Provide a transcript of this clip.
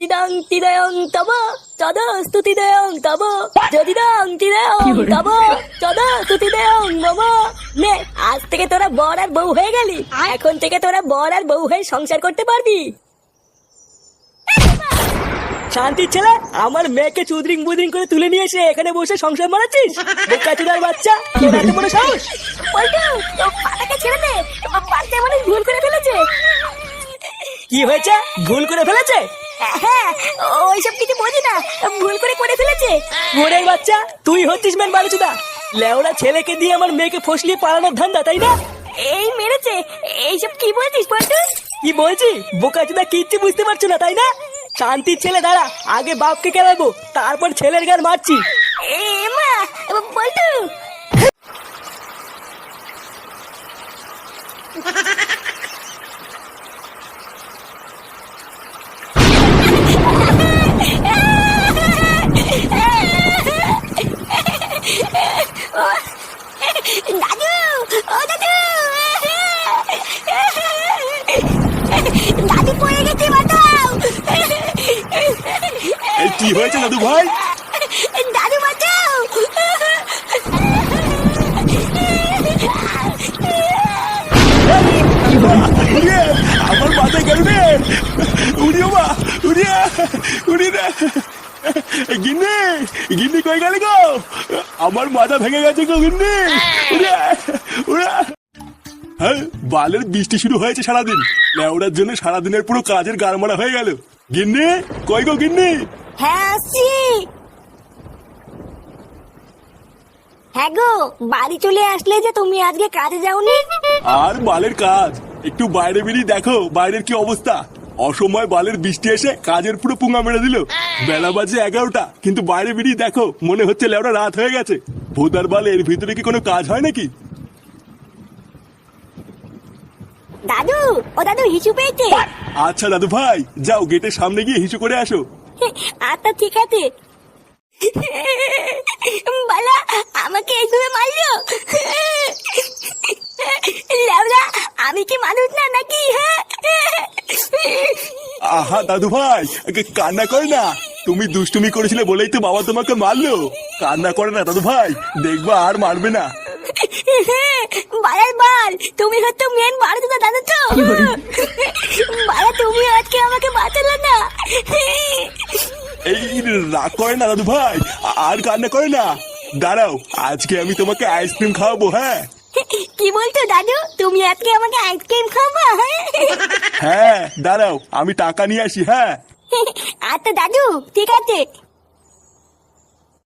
দিদাং তিদয়ং তব তদ স্তুতিদয়ং তব যদিদাং তিদয়ং তব তদ স্তুতিদয়ং মম নে আজ থেকে তোরা বর আর বউ হয়ে গেলি। এখন থেকে তোরা বর আর বউ হয়ে সংসার করতে পারবি। শান্তির ছেলে আমার মেয়েকে চুদরিং বুদরিং করে তুলে নিয়ে এসে এখানে বসে সংসার মারাচ্ছিস? বোকা চুদার বাচ্চা তোর এত বড় সাহস? পাটাকে ছেড়ে দে। মানে ভুল করে ফেলেছে। কি হয়েছে? ভুল করে ফেলেছে? হ্যাঁ ওইসব কিছু বোঝি না ভুল করে করে ফেলেছে। বাচ্চা তুই হচ্ছিস মেন বালুচুদা। লেওড়া ছেলেকে দিয়ে আমার মেয়েকে ফসলিয়ে পালানোর ধান্দা তাই না? এই মেরেছে এইসব কি বলছিস পল্টু? কি বলছি? বোকাচুদা কিচ্ছু বুঝতে পারছ না তাই না? শান্তির ছেলে দাঁড়া আগে বাপকে কেলাবো তারপর ছেলের গান মারছি। এ মা পল্টু দাদু ও দাদু দাদু পড়ে গেছে বাঁচাও এই কি হয়েছে দাদু ভাই? দাদু বাঁচাও। আমার মাথায় গেল রে? উড়িও মা উড়িয়ে উড়িয়ে রে গিন্নি গিন্নি কই গেলি গো? আমার মাথা ভেঙে গেছে গো গিন্নি। উড়িয়ে উড়া। হ্যাঁ বালের বৃষ্টি শুরু হয়েছে সারাদিন। লেওড়ার জন্য সারাদিনের পুরো কাজের গাড়মারা হয়ে গেল। গিন্নি কই গো গিন্নি? হ্যাঁ আসছি। হ্যাঁ গো বাড়ি চলে আসলে যে তুমি আজকে কাজে যাওনি? আর বালের কাজ। একটু বাইরে বেরিয়ে দেখো বাইরের কি অবস্থা। অসময় বালের বৃষ্টি এসে কাজের পুরো পুঙ্গা মেরে দিল। বেলা বাজে এগারোটা কিন্তু বাইরে বেরিয়ে দেখো মনে হচ্ছে লেওটা রাত হয়ে গেছে। ভোদার বাল এর ভিতরে কি কোনো কাজ হয় নাকি? দাদু ও দাদু হিচু পেয়েছে। আচ্ছা দাদু ভাই যাও গেটের সামনে গিয়ে হিসু করে আসো। আচ্ছা ঠিক আছে। বালা আমাকে এইভাবে মারলো? লেবরা আমি কি মানুষ না নাকি হ্যাঁ? আহা দাদু ভাই কান্না করে না। তুমি দুষ্টুমি করেছিলে বলেই তো বাবা তোমাকে মারলো। কান্না করে না দাদু ভাই দেখবা আর মারবে না। বালার বাল তুমি হচ্ছে মেন বাড়িতে দাদা তো। বালা তুমি আজকে আমাকে বাঁচালে না। এই রাগ করে না দাদু ভাই। আর কান্না করে না। দাঁড়াও আজকে আমি তোমাকে আইসক্রিম খাওয়াবো হ্যাঁ? কি বলতো দাদু? তুমি আজকে আমাকে আইসক্রিম খাবা হ্যাঁ দাঁড়াও আমি টাকা নিয়ে আসি হ্যাঁ? আচ্ছা দাদু ঠিক আছে।